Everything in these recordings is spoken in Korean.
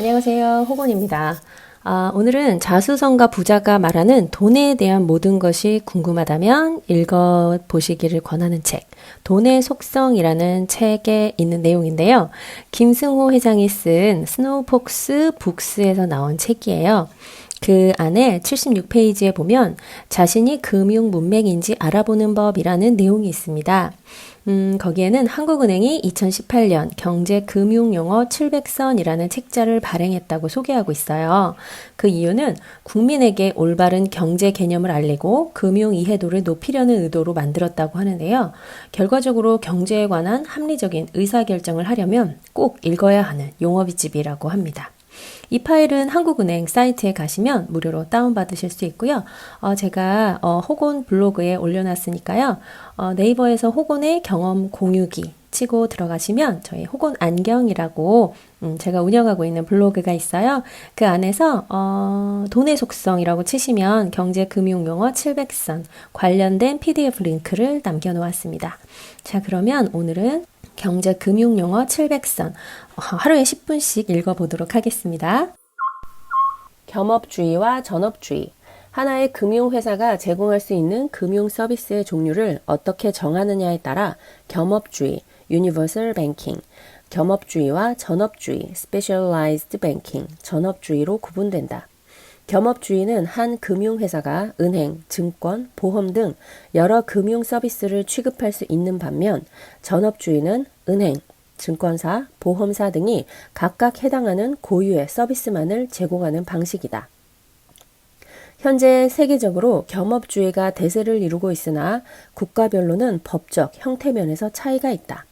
안녕하세요. 호곤입니다. 아, 오늘은 자수성가 부자가 말하는 돈에 대한 모든 것이 궁금하다면 읽어보시기를 권하는 책, 돈의 속성이라는 책에 있는 내용인데요. 김승호 회장이 쓴 스노우폭스 북스에서 나온 책이에요. 그 안에 76페이지에 보면 자신이 금융 문맹인지 알아보는 법이라는 내용이 있습니다. 음, 거기에는 한국은행이 2018년 경제 금융 용어 700선이라는 책자를 발행했다고 소개하고 있어요. 그 이유는 국민에게 올바른 경제 개념을 알리고 금융 이해도를 높이려는 의도로 만들었다고 하는데요. 결과적으로 경제에 관한 합리적인 의사결정을 하려면 꼭 읽어야 하는 용어비집이라고 합니다. 이 파일은 한국은행 사이트에 가시면 무료로 다운받으실 수 있고요. 어, 제가 어, 호곤 블로그에 올려놨으니까요. 어, 네이버에서 호곤의 경험 공유기 치고 들어가시면 저희 호곤 안경이라고 음, 제가 운영하고 있는 블로그가 있어요. 그 안에서 어, 돈의 속성이라고 치시면 경제 금융 용어 700선 관련된 PDF 링크를 남겨 놓았습니다. 자 그러면 오늘은 경제 금융 용어 700선 하루에 10분씩 읽어보도록 하겠습니다. 겸업주의와 전업주의 하나의 금융회사가 제공할 수 있는 금융 서비스의 종류를 어떻게 정하느냐에 따라 겸업주의, universal banking, 겸업주의와 전업주의, specialized banking, 전업주의로 구분된다. 겸업주의는 한 금융회사가 은행, 증권, 보험 등 여러 금융 서비스를 취급할 수 있는 반면 전업주의는 은행, 증권사, 보험사 등이 각각 해당하는 고유의 서비스만을 제공하는 방식이다. 현재 세계적으로 겸업주의가 대세를 이루고 있으나 국가별로는 법적 형태면에서 차이가 있다.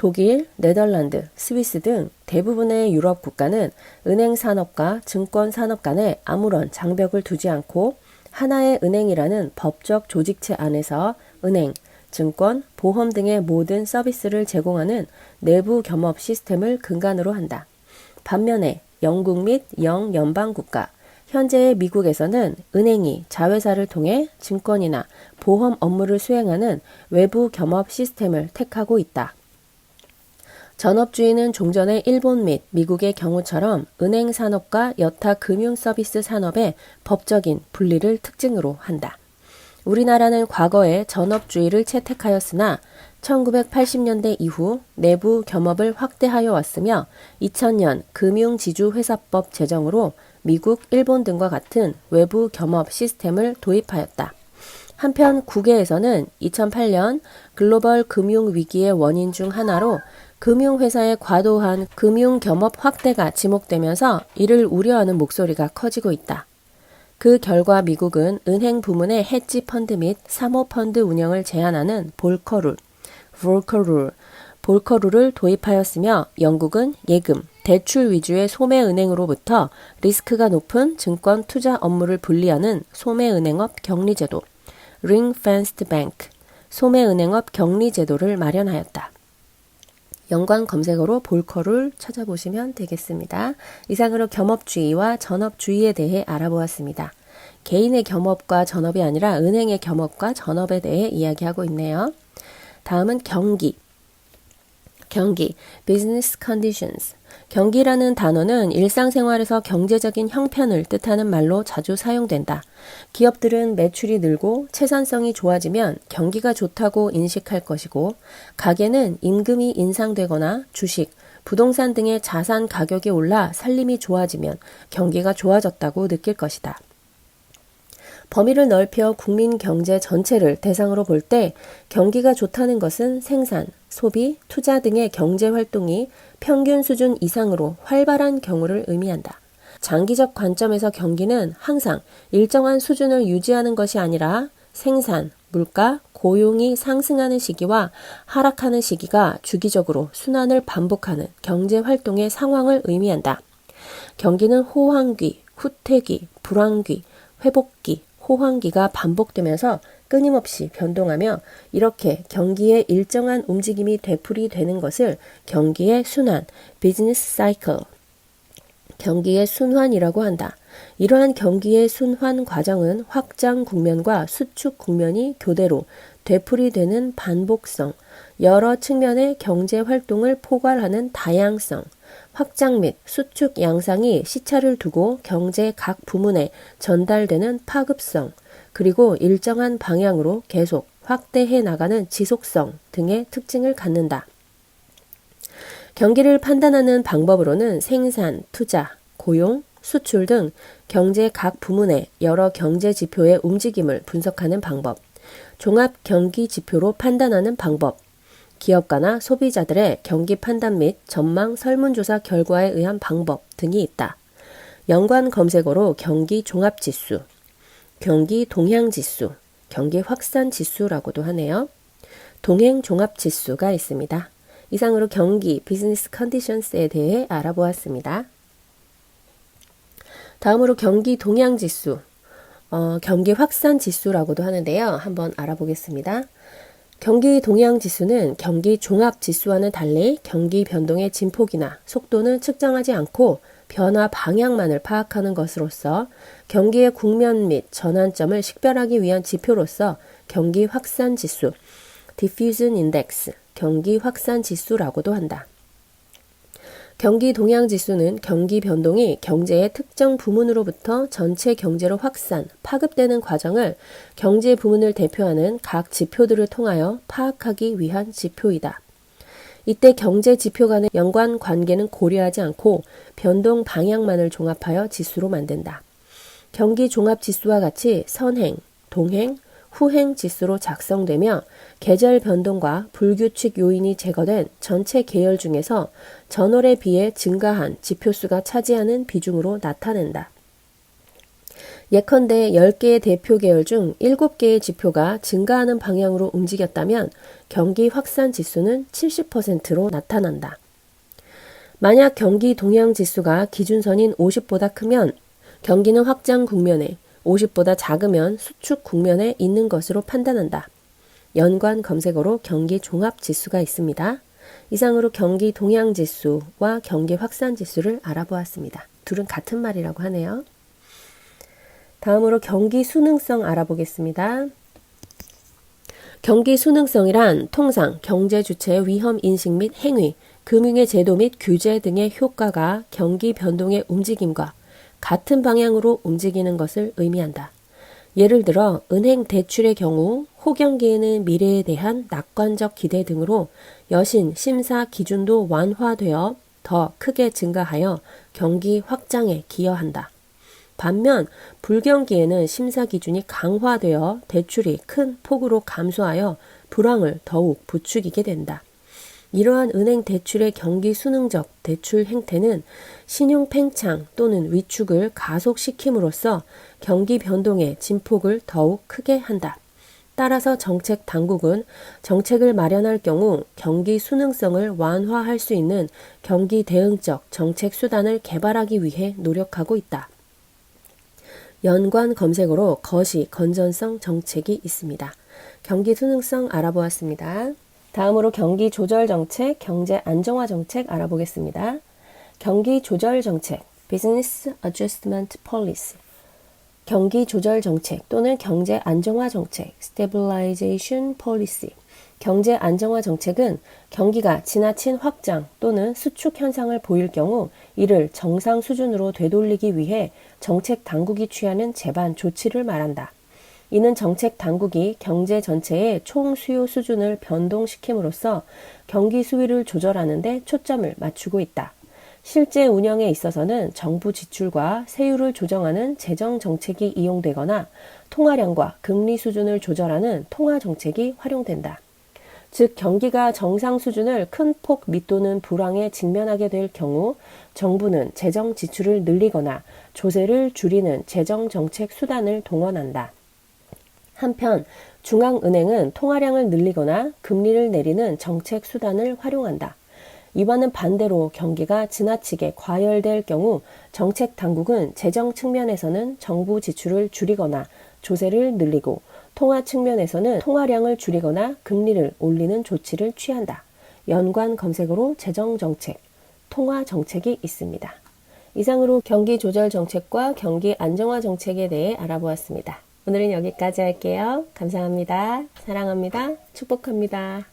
독일, 네덜란드, 스위스 등 대부분의 유럽 국가는 은행 산업과 증권 산업 간에 아무런 장벽을 두지 않고 하나의 은행이라는 법적 조직체 안에서 은행, 증권, 보험 등의 모든 서비스를 제공하는 내부 겸업 시스템을 근간으로 한다. 반면에 영국 및 영연방 국가, 현재의 미국에서는 은행이 자회사를 통해 증권이나 보험 업무를 수행하는 외부 겸업 시스템을 택하고 있다. 전업주의는 종전의 일본 및 미국의 경우처럼 은행 산업과 여타 금융 서비스 산업의 법적인 분리를 특징으로 한다. 우리나라는 과거에 전업주의를 채택하였으나 1980년대 이후 내부 겸업을 확대하여 왔으며 2000년 금융지주회사법 제정으로 미국, 일본 등과 같은 외부 겸업 시스템을 도입하였다. 한편 국외에서는 2008년 글로벌 금융 위기의 원인 중 하나로 금융회사의 과도한 금융 겸업 확대가 지목되면서 이를 우려하는 목소리가 커지고 있다. 그 결과 미국은 은행 부문의 헤지 펀드 및 사모 펀드 운영을 제한하는 볼커룰, 볼커룰, 볼커룰을 도입하였으며 영국은 예금, 대출 위주의 소매 은행으로부터 리스크가 높은 증권 투자 업무를 분리하는 소매 은행업 격리 제도, ring fenced bank, 소매 은행업 격리 제도를 마련하였다. 연관 검색어로 볼커를 찾아보시면 되겠습니다. 이상으로 겸업주의와 전업주의에 대해 알아보았습니다. 개인의 겸업과 전업이 아니라 은행의 겸업과 전업에 대해 이야기하고 있네요. 다음은 경기. 경기, business conditions. 경기라는 단어는 일상생활에서 경제적인 형편을 뜻하는 말로 자주 사용된다. 기업들은 매출이 늘고 채산성이 좋아지면 경기가 좋다고 인식할 것이고, 가게는 임금이 인상되거나 주식, 부동산 등의 자산 가격이 올라 살림이 좋아지면 경기가 좋아졌다고 느낄 것이다. 범위를 넓혀 국민 경제 전체를 대상으로 볼 때 경기가 좋다는 것은 생산, 소비, 투자 등의 경제 활동이 평균 수준 이상으로 활발한 경우를 의미한다. 장기적 관점에서 경기는 항상 일정한 수준을 유지하는 것이 아니라 생산, 물가, 고용이 상승하는 시기와 하락하는 시기가 주기적으로 순환을 반복하는 경제 활동의 상황을 의미한다. 경기는 호황기, 후퇴기, 불황기, 회복기, 호황기가 반복되면서 끊임없이 변동하며 이렇게 경기의 일정한 움직임이 되풀이되는 것을 경기의 순환, 비즈니스 사이클, 경기의 순환이라고 한다. 이러한 경기의 순환 과정은 확장 국면과 수축 국면이 교대로 되풀이되는 반복성, 여러 측면의 경제 활동을 포괄하는 다양성, 확장 및 수축 양상이 시차를 두고 경제 각 부문에 전달되는 파급성, 그리고 일정한 방향으로 계속 확대해 나가는 지속성 등의 특징을 갖는다. 경기를 판단하는 방법으로는 생산, 투자, 고용, 수출 등 경제 각 부문의 여러 경제 지표의 움직임을 분석하는 방법, 종합 경기 지표로 판단하는 방법, 기업가나 소비자들의 경기 판단 및 전망 설문조사 결과에 의한 방법 등이 있다. 연관 검색어로 경기 종합 지수, 경기 동향 지수, 경기 확산 지수라고도 하네요. 동행 종합 지수가 있습니다. 이상으로 경기 비즈니스 컨디션스에 대해 알아보았습니다. 다음으로 경기 동향 지수, 어, 경기 확산 지수라고도 하는데요. 한번 알아보겠습니다. 경기 동향 지수는 경기 종합 지수와는 달리 경기 변동의 진폭이나 속도는 측정하지 않고 변화 방향만을 파악하는 것으로서 경기의 국면 및 전환점을 식별하기 위한 지표로서 경기 확산 지수, diffusion index, 경기 확산 지수라고도 한다. 경기 동향 지수는 경기 변동이 경제의 특정 부문으로부터 전체 경제로 확산, 파급되는 과정을 경제 부문을 대표하는 각 지표들을 통하여 파악하기 위한 지표이다. 이때 경제 지표 간의 연관 관계는 고려하지 않고 변동 방향만을 종합하여 지수로 만든다. 경기 종합 지수와 같이 선행, 동행, 후행 지수로 작성되며 계절 변동과 불규칙 요인이 제거된 전체 계열 중에서 전월에 비해 증가한 지표수가 차지하는 비중으로 나타낸다. 예컨대 10개의 대표 계열 중 7개의 지표가 증가하는 방향으로 움직였다면 경기 확산 지수는 70%로 나타난다. 만약 경기 동향 지수가 기준선인 50보다 크면 경기는 확장 국면에 50보다 작으면 수축 국면에 있는 것으로 판단한다. 연관 검색어로 경기 종합 지수가 있습니다. 이상으로 경기 동향 지수와 경기 확산 지수를 알아보았습니다. 둘은 같은 말이라고 하네요. 다음으로 경기 수능성 알아보겠습니다. 경기 수능성이란 통상 경제 주체의 위험 인식 및 행위, 금융의 제도 및 규제 등의 효과가 경기 변동의 움직임과 같은 방향으로 움직이는 것을 의미한다. 예를 들어 은행 대출의 경우 호경기에는 미래에 대한 낙관적 기대 등으로 여신 심사 기준도 완화되어 더 크게 증가하여 경기 확장에 기여한다. 반면 불경기에는 심사 기준이 강화되어 대출이 큰 폭으로 감소하여 불황을 더욱 부추기게 된다. 이러한 은행 대출의 경기 수능적 대출 행태는 신용 팽창 또는 위축을 가속시킴으로써 경기 변동의 진폭을 더욱 크게 한다. 따라서 정책 당국은 정책을 마련할 경우 경기 수능성을 완화할 수 있는 경기 대응적 정책 수단을 개발하기 위해 노력하고 있다. 연관 검색어로 거시 건전성 정책이 있습니다. 경기 수능성 알아보았습니다. 다음으로 경기 조절 정책, 경제 안정화 정책 알아보겠습니다. 경기 조절 정책, Business Adjustment Policy. 경기 조절 정책 또는 경제 안정화 정책, Stabilization Policy. 경제 안정화 정책은 경기가 지나친 확장 또는 수축 현상을 보일 경우 이를 정상 수준으로 되돌리기 위해 정책 당국이 취하는 제반 조치를 말한다. 이는 정책 당국이 경제 전체의 총 수요 수준을 변동시킴으로써 경기 수위를 조절하는 데 초점을 맞추고 있다. 실제 운영에 있어서는 정부 지출과 세율을 조정하는 재정 정책이 이용되거나 통화량과 금리 수준을 조절하는 통화 정책이 활용된다. 즉 경기가 정상 수준을 큰 폭 밑도는 불황에 직면하게 될 경우 정부는 재정 지출을 늘리거나 조세를 줄이는 재정 정책 수단을 동원한다. 한편 중앙은행은 통화량을 늘리거나 금리를 내리는 정책 수단을 활용한다. 이와는 반대로 경기가 지나치게 과열될 경우 정책 당국은 재정 측면에서는 정부 지출을 줄이거나 조세를 늘리고 통화 측면에서는 통화량을 줄이거나 금리를 올리는 조치를 취한다. 연관 검색어로 재정 정책, 통화 정책이 있습니다. 이상으로 경기 조절 정책과 경기 안정화 정책에 대해 알아보았습니다. 오늘은 여기까지 할게요. 감사합니다. 사랑합니다. 축복합니다.